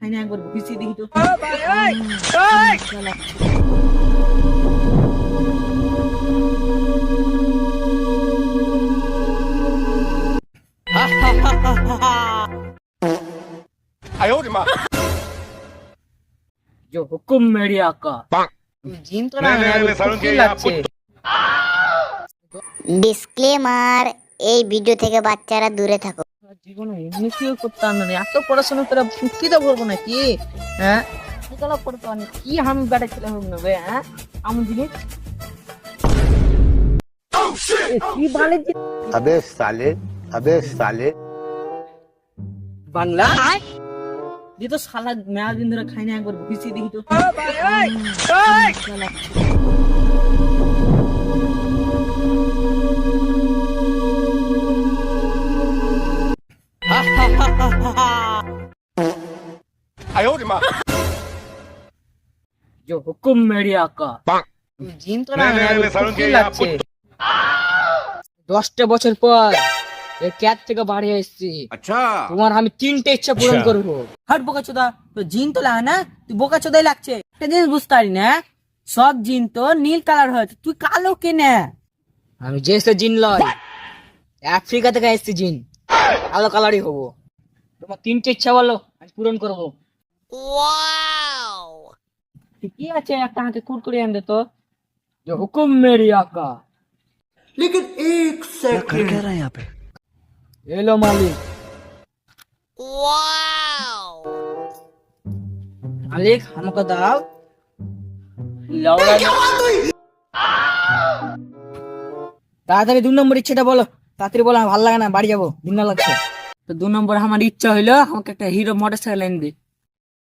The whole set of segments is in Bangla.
খাই না একবার ভিসি দেখি তো जो हुकुम मेरी आका জিন তো না কি লাগছে ডিসক্লেমার এই ভিডিও থেকে বাচ্চারা দূরে থাকো জীবনে এমনিতেও করতাম না? এত পড়াশোনা করে তো ভরবো নাকি? হ্যাঁ? না। কি হ্যাঁ? আমি হ্যাঁ? জিনিস কি বাংলা? তো দিন খাই না একবার দেখি তো। जो हुकुम मेरी आका জিন তো না কি লাগছে দশটা বছর পর এই ক্যাট থেকে বাড়ি এসেছি अच्छा তোমার আমি তিনটে ইচ্ছা পূরণ করবো হাট বোকা চোদা তো জিন তো লাগে না তুই বোকা চোদাই লাগছে একটা জিনিস বুঝতে পারি না সব জিন তো নীল কালার হয়েছে তুই কালো কেনে আমি যে সে জিন লয় আফ্রিকা থেকে এসেছি জিন কালো কালারই হবো তোমার তিনটে ইচ্ছা বলো আমি পূরণ করবো কি আছে একটা হাতে কুরকুরি আনতে তো যে হুকুম মেরি আকা এলো মালিক মালিক আমাকে দাও লাউড়া তাড়াতাড়ি দু নম্বর ইচ্ছেটা বলো তাড়াতাড়ি বলো আমার ভালো লাগে না বাড়ি যাব দিন লাগছে তো দু নম্বর আমার ইচ্ছা হইল আমাকে একটা হিরো মোটর সাইকেল এনে দে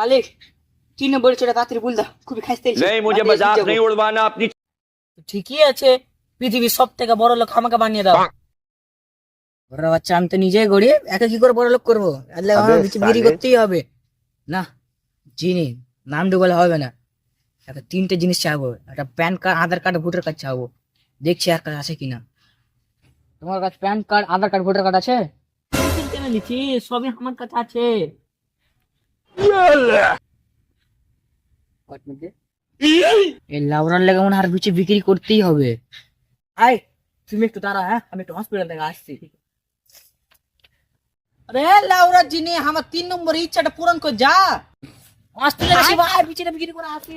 মালিক তিন নম্বর ছেলে তাড়াতাড়ি বল দা খুবই খাইতে नहीं मुझे मजाक नहीं उड़वाना अपनी ঠিকই আছে পৃথিবীর সব থেকে বড় লোক আমাকে বানিয়ে দাও ওরা বাচ্চা আমি তো নিজেই গরিব একা কি করে বড় লোক করবো তাহলে আমার আবে বিচি সালে। বিক্রি করতেই হবে না চিনি নাম ডুবলে হবে না একটা তিনটে জিনিস চাবো একটা PAN card Aadhaar card voter card চাবো দেখছি আর কাছে আছে কিনা তোমার কাছে PAN card Aadhaar card voter card আছে কেন নিচ্ছি সবই আমার কাছে আছে কট মিনিট দে। এই লাউরার লেগে মনে আর বিচি বিক্রি করতেই হবে। আয় তুমি একটু দাঁড়া হ্যাঁ? আমি একটু হসপিটাল থেকে আসছি। আরে লাউরা জিনি আমার তিন নম্বর ইচ্ছাটা পূরণ কর যা। আসতে যাচ্ছি বিক্রি করে আসি।